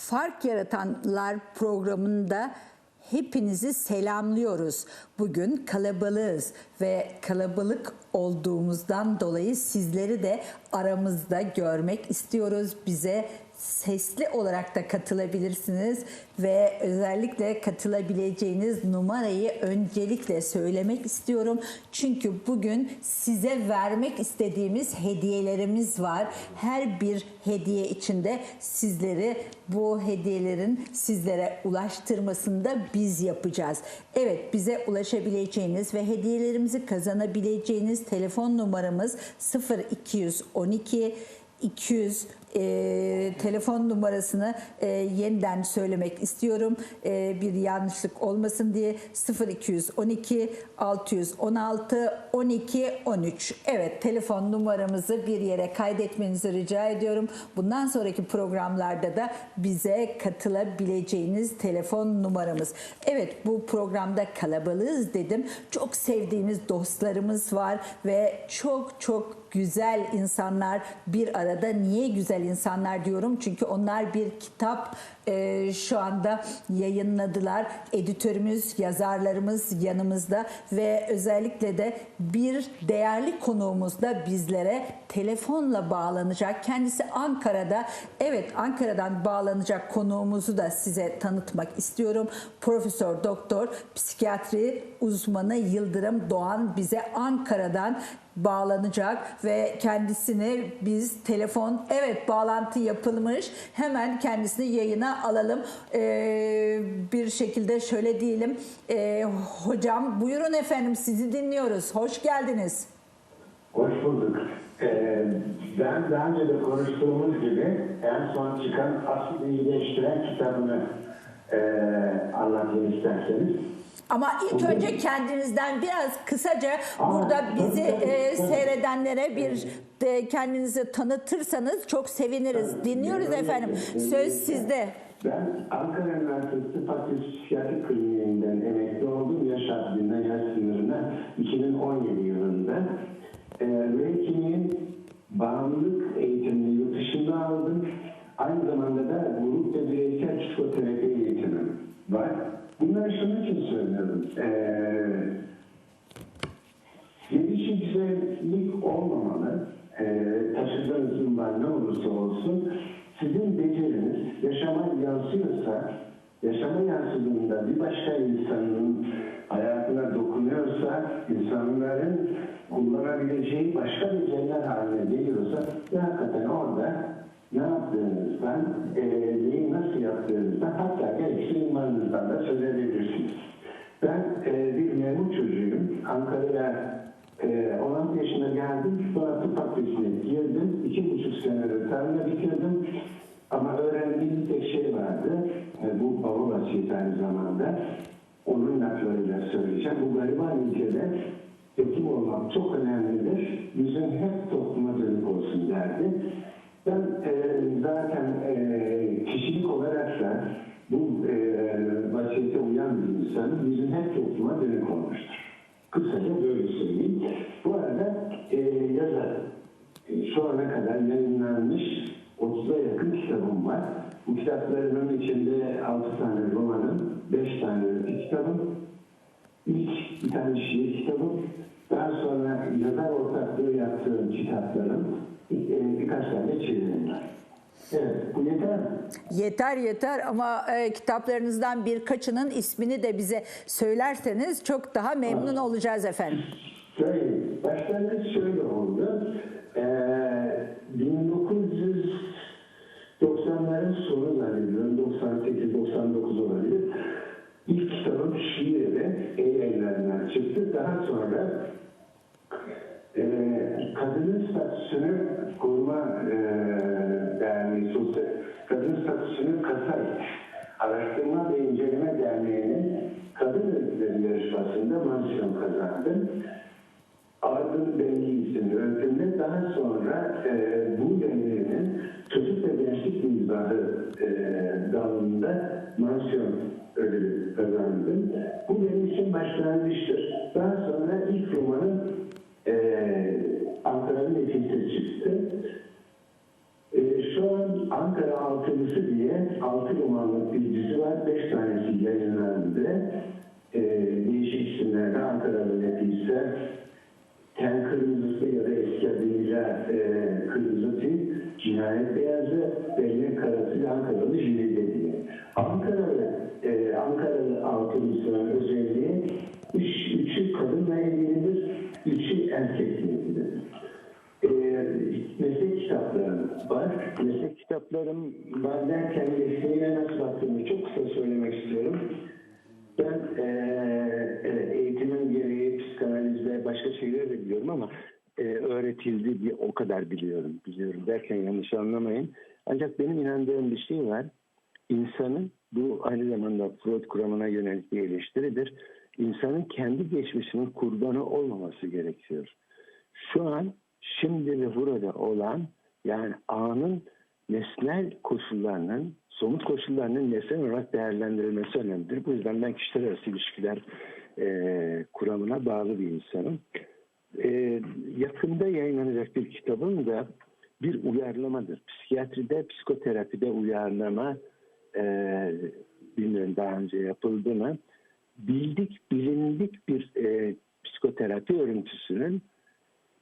Fark Yaratanlar programında hepinizi selamlıyoruz. Bugün kalabalığız ve kalabalık olduğumuzdan dolayı sizleri de aramızda görmek istiyoruz. Bize sesli olarak da katılabilirsiniz ve özellikle katılabileceğiniz numarayı öncelikle söylemek istiyorum. Çünkü bugün size vermek istediğimiz hediyelerimiz var. Her bir hediye içinde sizleri bu hediyelerin sizlere ulaştırmasında biz yapacağız. Evet bize ulaşabileceğiniz ve hediyelerimizi kazanabileceğiniz telefon numaramız 0212 200 e, telefon numarasını e, yeniden söylemek istiyorum. E, bir yanlışlık olmasın diye 0212 616 12 13. Evet telefon numaramızı bir yere kaydetmenizi rica ediyorum. Bundan sonraki programlarda da bize katılabileceğiniz telefon numaramız. Evet bu programda kalabalığız dedim. Çok sevdiğimiz dostlarımız var ve çok çok güzel insanlar bir arada. Niye güzel insanlar diyorum? Çünkü onlar bir kitap e, şu anda yayınladılar. Editörümüz, yazarlarımız yanımızda ve özellikle de bir değerli konuğumuz da bizlere telefonla bağlanacak. Kendisi Ankara'da. Evet Ankara'dan bağlanacak konuğumuzu da size tanıtmak istiyorum. Profesör Doktor Psikiyatri uzmanı Yıldırım Doğan bize Ankara'dan bağlanacak ve kendisini biz telefon evet bağlantı yapılmış. Hemen kendisini yayına alalım. Ee, bir şekilde şöyle diyelim. Ee, hocam buyurun efendim sizi dinliyoruz. Hoş geldiniz. Hoş bulduk. Ee, ben daha önce de konuştuğumuz gibi en son çıkan Asıl İyileştiren kitabını e, anlatayım isterseniz. Ama ilk önce kendinizden biraz kısaca burada bizi e, seyredenlere bir de kendinizi tanıtırsanız çok seviniriz dinliyoruz efendim söz sizde Ben Ankara Üniversitesi Fakülte Psikiyatri Kliniğinden emekli oldum. Yaş haddinden yaş sınırına 2017 yılında. Ee, Reiki'nin bağımlılık eğitimini yurt dışında aldım. Aynı zamanda da grup ve bireysel psikoterapi eğitimim var. Bunları şunun için söylüyorum. Ee, Gelişimsellik olmamalı. Ee, taşıdığınız ünvan ne olursa olsun sizin beceriniz yaşama yansıyorsa, yaşama yansıdığında bir başka insanın hayatına dokunuyorsa, insanların kullanabileceği başka beceriler haline geliyorsa ve hakikaten orada ne yaptığınızdan, e, neyi nasıl yaptığınızdan hatta gerekirse ünvanınızdan da söz edebilirsiniz. Ben e, bir memur çocuğuyum. Ankara'ya e, 16 yaşına geldim. Sonra tıp fakültesine girdim. İki buçuk sene öğretimle bitirdim. Ama öğrendiğim tek şey vardı. E, bu baba vasiyeti aynı zamanda. Onun laflarıyla söyleyeceğim. Bu gariban ülkede hekim olmak çok önemlidir. Yüzün hep topluma dönük olsun derdi. Ben e, zaten e, kişilik olarak da bu e, vasiyete uyan bir insanın yüzün hep topluma dönük olmuştur. Kısaca böyle söyleyeyim. Bu arada e, yazar. E, şu ana kadar yayınlanmış 30'a yakın kitabım var. Bu kitaplarımın içinde 6 tane romanım, 5 tane öykü kitabım, ilk bir tane şiir kitabım, daha sonra yazar ortaklığı yaptığım kitaplarım, birkaç tane çevirim var. Evet, bu yeter mi? Yeter yeter ama e, kitaplarınızdan birkaçının ismini de bize söylerseniz çok daha memnun olacağız efendim. Söyleyeyim. Başlangıç şöyle oldu. Ee, 1990'ların sonu zannediyorum. 98-99 olabilir. İlk kitabım şiiri e-yayınlarından çıktı. Daha sonra e, kadının statüsünü koruma e, derneği, sosyal, kadın statüsünü kasay araştırma ve inceleme derneğinin kadın öyküleri yarışmasında mansiyon kazandım. Ardın Bengi isimli öykümde daha sonra e, bu derneğinin çocuk ve gençlik mizahı e, dalında mansiyon ödülü kazandım. Bu benim için başlangıçtır. Daha sonra ilk romanım e, Ankara'nın nefisi çıktı. E, şu an Ankara Altılısı diye altı romanlık bir dizi var. Beş tanesi yayınlandı. Ee, değişik isimlerle Ankara'da Nefise, Ten Kırmızısı ya da eski adıyla e, Kırmızı Tül, Cinayet Beyazı, Belli Karası ve Ankaralı Jülide diye. Ankaralı, e, Ankaralı altımızın özelliği üç, üçü kadınla ilgilidir, erkekle ilgilidir. E, meslek kitaplarım var. Meslek kitaplarım var derken mesleğine nasıl baktığımı çok kısa söylemek istiyorum. Ben eee, evet, eğitimin gereği psikanaliz ve başka şeyler de biliyorum ama eee, öğretildi diye o kadar biliyorum. Biliyorum derken yanlış anlamayın. Ancak benim inandığım bir şey var. İnsanın bu aynı zamanda Freud kuramına yönelik bir eleştiridir. İnsanın kendi geçmişinin kurbanı olmaması gerekiyor. Şu an şimdi ve burada olan yani anın nesnel koşullarının, somut koşullarının nesnel olarak değerlendirilmesi önemlidir. Bu yüzden ben kişiler arası ilişkiler e, kuramına bağlı bir insanım. E, yakında yayınlanacak bir kitabım da bir uyarlamadır. Psikiyatride, psikoterapide uyarlama e, bilmiyorum daha önce yapıldı mı? Bildik, bilindik bir e, psikoterapi örüntüsünün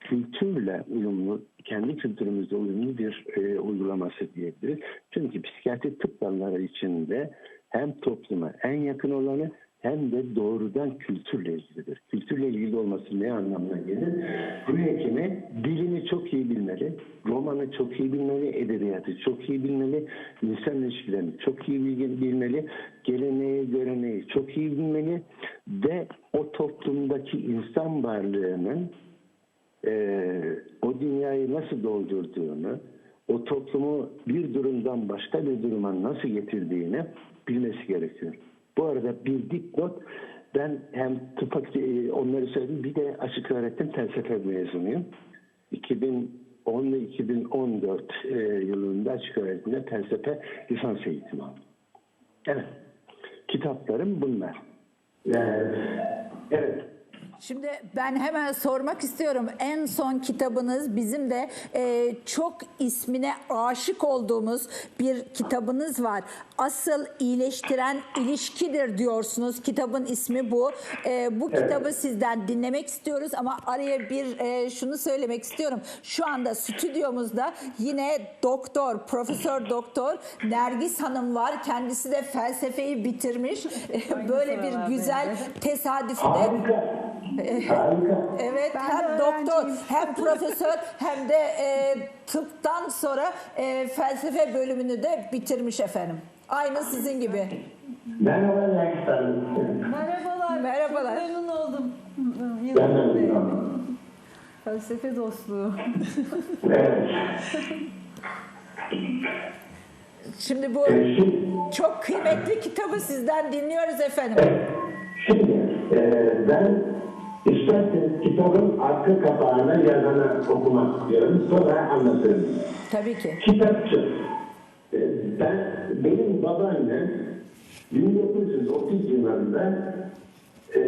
kültürle uyumlu, kendi kültürümüzle uyumlu bir e, uygulaması diyebiliriz. Çünkü psikiyatri tıp dalları içinde hem topluma en yakın olanı hem de doğrudan kültürle ilgilidir. Kültürle ilgili olması ne anlamına gelir? Bu hekimi dilini çok iyi bilmeli, romanı çok iyi bilmeli, edebiyatı çok iyi bilmeli, insan ilişkilerini çok iyi bilmeli, geleneği, göreneği çok iyi bilmeli ve o toplumdaki insan varlığının e, o dünyayı nasıl doldurduğunu, o toplumu bir durumdan başka bir duruma nasıl getirdiğini bilmesi gerekiyor. Bu arada bir dipnot, ben hem tıp e, onları söyledim, bir de açık öğretim felsefe mezunuyum. 2010 ile 2014 e, yılında açık öğretimde felsefe lisans eğitimi aldım. Evet, kitaplarım bunlar. Ee, evet, Şimdi ben hemen sormak istiyorum. En son kitabınız bizim de e, çok ismine aşık olduğumuz bir kitabınız var. Asıl iyileştiren ilişkidir diyorsunuz. Kitabın ismi bu. E, bu kitabı sizden dinlemek istiyoruz ama araya bir e, şunu söylemek istiyorum. Şu anda stüdyomuzda yine doktor, profesör doktor Nergis Hanım var. Kendisi de felsefeyi bitirmiş. Böyle bir güzel tesadüfü de harika. Evet Ben hem doktor hem profesör hem de e, tıptan sonra e, felsefe bölümünü de bitirmiş efendim. Aynı sizin gibi. Merhaba Nergis Hanım. Merhabalar. Merhabalar. Çok memnun oldum. Ben de memnun oldum. Felsefe dostluğu. Evet. Şimdi bu Ee, Şimdi, çok kıymetli kitabı sizden dinliyoruz efendim. şimdi e, ben isterseniz kitabın arka kapağına yazanı okumak istiyorum. Sonra anlatırım. Tabii ki. Kitapçı. E, ben, benim babaannem 1930 yılında e,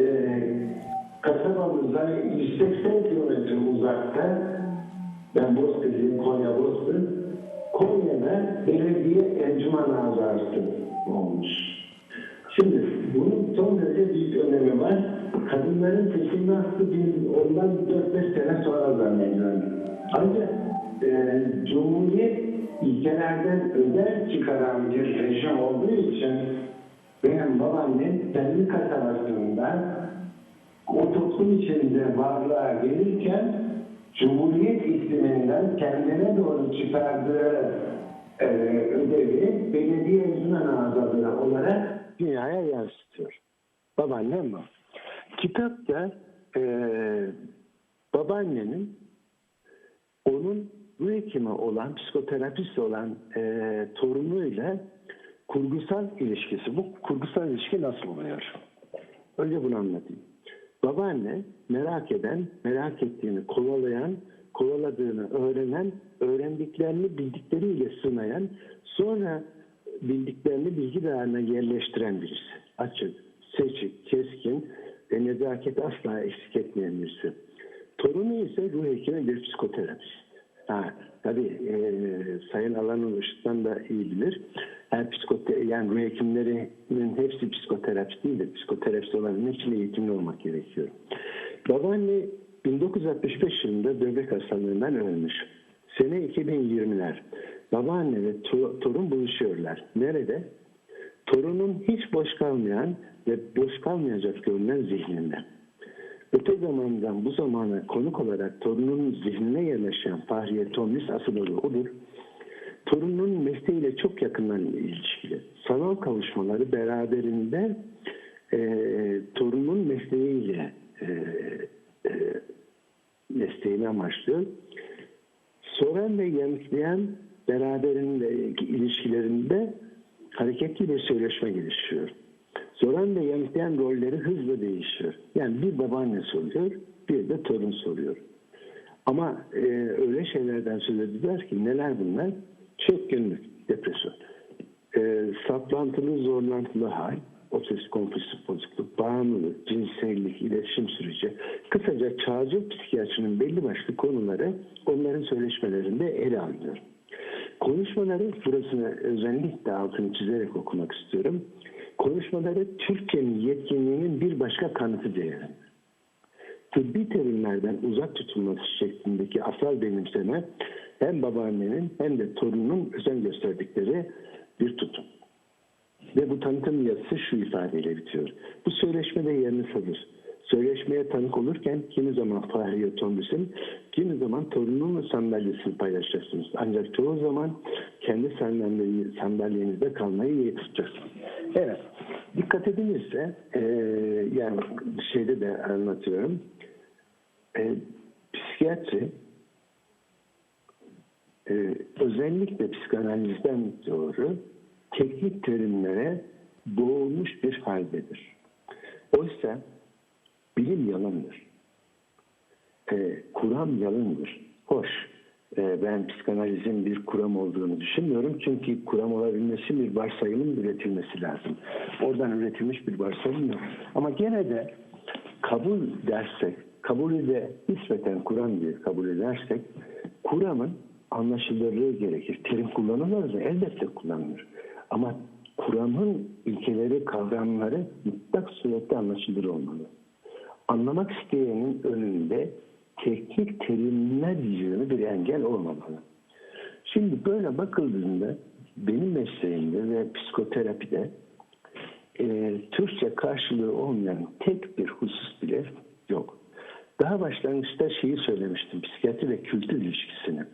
kasabamızdan 180 kilometre uzakta ben Bozkır'lıyım, Konya Bozkır. Konya'da belediye encüman azası olmuş. Şimdi bunun son derece büyük önemi var. Kadınların seçilme hakkı bir, ondan 4-5 sene sonra zannediyorum. Ancak e, Cumhuriyet ilkelerden özel çıkaran bir rejim olduğu için benim babaannem kendi kasabasında o toplum içinde varlığa gelirken Cumhuriyet ikliminden kendine doğru çıkardığı e, ödevi belediye encümen azaları olarak dünyaya yansıtıyor. Babaannem bu. Kitapta e, babaannemin onun bu hekimi olan, psikoterapist olan e, torunuyla kurgusal ilişkisi. Bu kurgusal ilişki nasıl oluyor? Önce bunu anlatayım. Babaanne merak eden, merak ettiğini kovalayan, kovaladığını öğrenen, öğrendiklerini bildikleriyle sınayan, sonra bildiklerini bilgi dağarına yerleştiren birisi. Açık, seçik, keskin nezaket asla eksik etmeyen birisi. Torunu ise ruh hekimi bir psikoterapist. Ha, tabii e, Sayın Alan'ın ışıktan da iyi bilir. her psikote yani ruh hekimlerinin hepsi psikoterapist değil de psikoterapist olabilmek için eğitimli olmak gerekiyor. Babaanne 1965 yılında böbrek hastalığından ölmüş. Sene 2020'ler. Babaanne ve to- torun buluşuyorlar. Nerede? Torunun hiç boş kalmayan ve boş kalmayacak görünen zihninde. Öte zamandan bu zamana konuk olarak torunun zihnine yerleşen Fahriye Tomris asıl adı odur. Torunun mesleğiyle çok yakından ilişkili. Sanal kavuşmaları beraberinde e, torunun mesleğiyle e, e, mesleğini amaçlıyor. Soran ve yanıtlayan beraberinde ilişkilerinde hareketli bir söyleşme gelişiyor. Soran ve yanıtlayan rolleri hızla değişiyor. Yani bir babaanne soruyor, bir de torun soruyor. Ama e, öyle şeylerden söz ediyorlar ki neler bunlar? Çok günlük depresyon, e, saplantılı zorlantılı hal, obsesif kompulsif bozukluk, bağımlılık, cinsellik, iletişim süreci, kısaca çağcı psikiyatrinin belli başlı konuları onların söyleşmelerinde ele alınıyor. Konuşmaları, burasını özellikle altını çizerek okumak istiyorum. Konuşmaları Türkiye'nin yetkinliğinin bir başka kanıtı değerinde tıbbi terimlerden uzak tutulması şeklindeki asal benimseme hem babaannenin hem de torunun özen gösterdikleri bir tutum. Ve bu tanıtım yazısı şu ifadeyle bitiyor. Bu söyleşmede yerini alır. Söyleşmeye tanık olurken kimi zaman Fahriye Tomris'in, kimi zaman torununun sandalyesini paylaşacaksınız. Ancak çoğu zaman kendi sandalye- sandalyenizde kalmayı iyi tutacaksınız. Evet, dikkat edilirse, e, yani şeyde de anlatıyorum, e, psikiyatri e, özellikle psikanalizden doğru teknik terimlere boğulmuş bir haldedir. Oysa bilim yalandır. E, kuram yalındır. Hoş. e, ben psikanalizin bir kuram olduğunu düşünmüyorum. Çünkü kuram olabilmesi bir varsayımın üretilmesi lazım. Oradan üretilmiş bir varsayım yok. Ama gene de kabul dersek, kabulü de nispeten kuram diye kabul edersek, kuramın anlaşılırlığı gerekir. Terim kullanılır mı? Elbette kullanılır. Ama kuramın ilkeleri, kavramları mutlak surette anlaşılır olmalı. Anlamak isteyenin önünde teknik terimler yığını bir engel olmamalı. Şimdi böyle bakıldığında benim mesleğimde ve psikoterapide e, Türkçe karşılığı olmayan tek bir husus bile yok. Daha başlangıçta şeyi söylemiştim, psikiyatri ve kültür ilişkisini.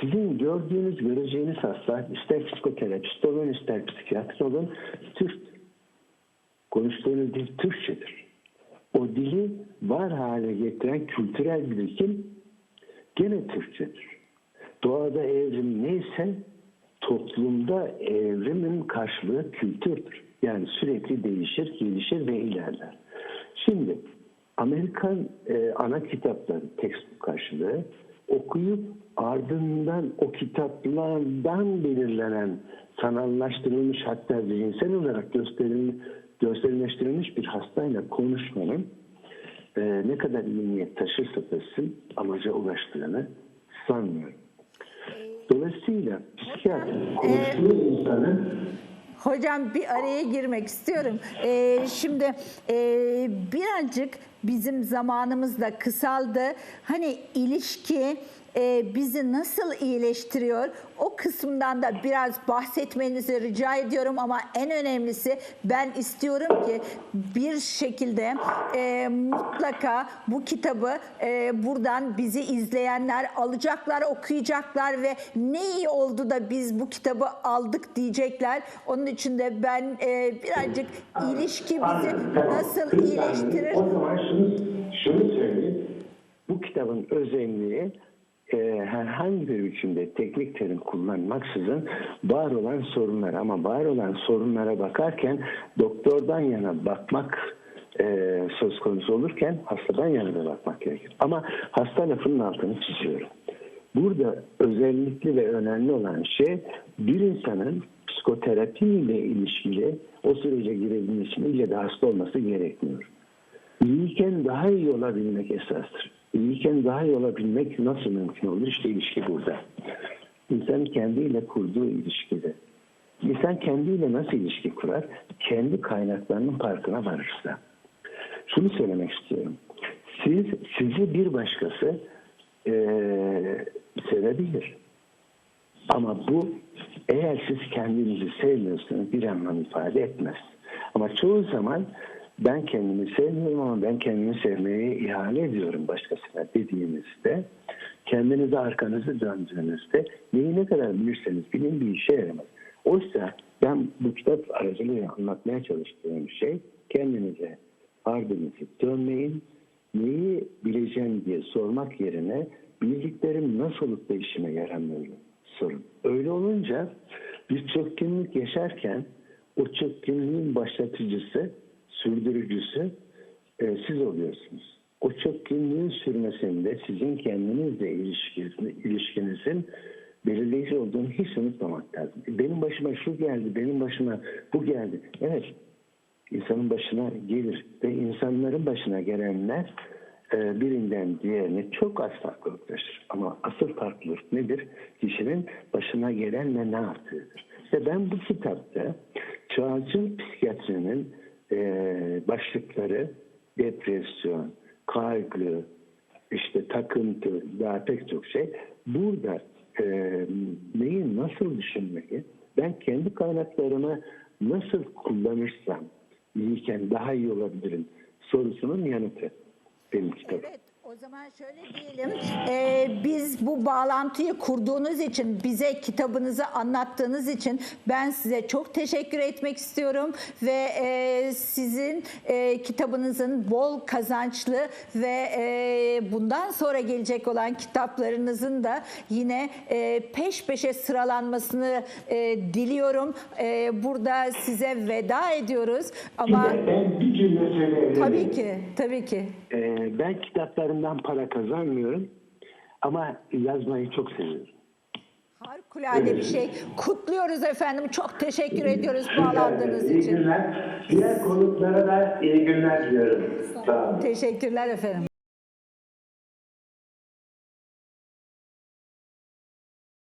Sizin gördüğünüz, göreceğiniz hasta, ister psikoterapist olun, ister psikiyatri olun, Türk. Konuştuğunuz dil Türkçedir. O dili var hale getiren kültürel birikim gene Türkçedir. Doğada evrim neyse toplumda evrimin karşılığı kültürdür. Yani sürekli değişir, gelişir ve ilerler. Şimdi Amerikan e, ana kitapları, tekstbook karşılığı okuyup ardından o kitaplardan belirlenen sanallaştırılmış hatta zihinsel olarak gösterilmiş, gösterilmiştirilmiş bir hastayla konuşmanın e, ne kadar iyi niyet taşırsa taşısın amaca ulaştığını sanmıyorum. Dolayısıyla psikiyatri konuştuğu insanın Hocam bir araya girmek istiyorum. Ee, şimdi e, birazcık bizim zamanımız da kısaldı. Hani ilişki e, bizi nasıl iyileştiriyor? O kısımdan da biraz bahsetmenizi rica ediyorum ama en önemlisi ben istiyorum ki bir şekilde e, mutlaka bu kitabı e, buradan bizi izleyenler alacaklar, okuyacaklar ve ne iyi oldu da biz bu kitabı aldık diyecekler. Onun için de ben e, birazcık ilişki bizi nasıl iyileştirir? O zaman şunu, şunu söyleyeyim. Bu kitabın özelliği e, herhangi bir biçimde teknik terim kullanmaksızın var olan sorunlar ama var olan sorunlara bakarken doktordan yana bakmak e, söz konusu olurken hastadan yana da bakmak gerekir. Ama hasta lafının altını çiziyorum. Burada özellikli ve önemli olan şey bir insanın psikoterapi ile ilişkili o sürece girebilmesi ille de hasta olması gerekmiyor. İyiyken daha iyi olabilmek esastır. İyiyken daha iyi olabilmek nasıl mümkün olur? İşte ilişki burada. İnsan kendiyle kurduğu ilişkide İnsan kendiyle nasıl ilişki kurar? Kendi kaynaklarının farkına varırsa. Şunu söylemek istiyorum. Siz, sizi bir başkası eee sevebilir. Ama bu eğer siz kendinizi sevmiyorsanız bir anlam ifade etmez. Ama çoğu zaman ben kendimi sevmiyorum ama ben kendimi sevmeye ihale ediyorum başkasına dediğinizde kendinize arkanızı döndüğünüzde neyi ne kadar bilirseniz bilin bir işe yaramaz. Oysa ben bu kitap aracılığıyla anlatmaya çalıştığım şey kendinize ardınızı dönmeyin, neyi bileceğim diye sormak yerine bildiklerim nasıl olup da işime yaramıyor sorun. Öyle olunca bir çökkünlük yaşarken o çökkünlüğün başlatıcısı, sürdürücüsü e, siz oluyorsunuz. O çökkünlüğün sürmesinde sizin kendinizle ilişkinizin, belirleyici olduğunu hiç unutmamak lazım. Benim başıma şu geldi, benim başıma bu geldi. Evet, insanın başına gelir ve insanların başına gelenler e, birinden diğerine çok az farklılıklaşır. Ama asıl farklılık nedir? Kişinin başına gelenle ne yaptığıdır. İşte ben bu kitapta çağcıl psikiyatrinin e, başlıkları depresyon, kaygı, işte takıntı, daha pek çok şey. Burada e, neyi nasıl düşünmeyi, ben kendi kaynaklarımı nasıl kullanırsam iyiyken daha iyi olabilirim sorusunun yanıtı benim kitabım. Evet, zaman şöyle diyelim. Ee, biz bu bağlantıyı kurduğunuz için, bize kitabınızı anlattığınız için ben size çok teşekkür etmek istiyorum ve e, sizin e, kitabınızın bol kazançlı ve e, bundan sonra gelecek olan kitaplarınızın da yine e, peş peşe sıralanmasını e, diliyorum. E, burada size veda ediyoruz ama ben bir cümle söyleyebilirim. tabii ki, tabii ki. Ee, ben kitaplarımdan para kazanmıyorum ama yazmayı çok seviyorum. Harikulade bir şey. Kutluyoruz efendim. Çok teşekkür ediyoruz bağlandığınız İyi için. günler. Diğer konuklara da iyi günler diliyorum. Sağ olun. Teşekkürler efendim.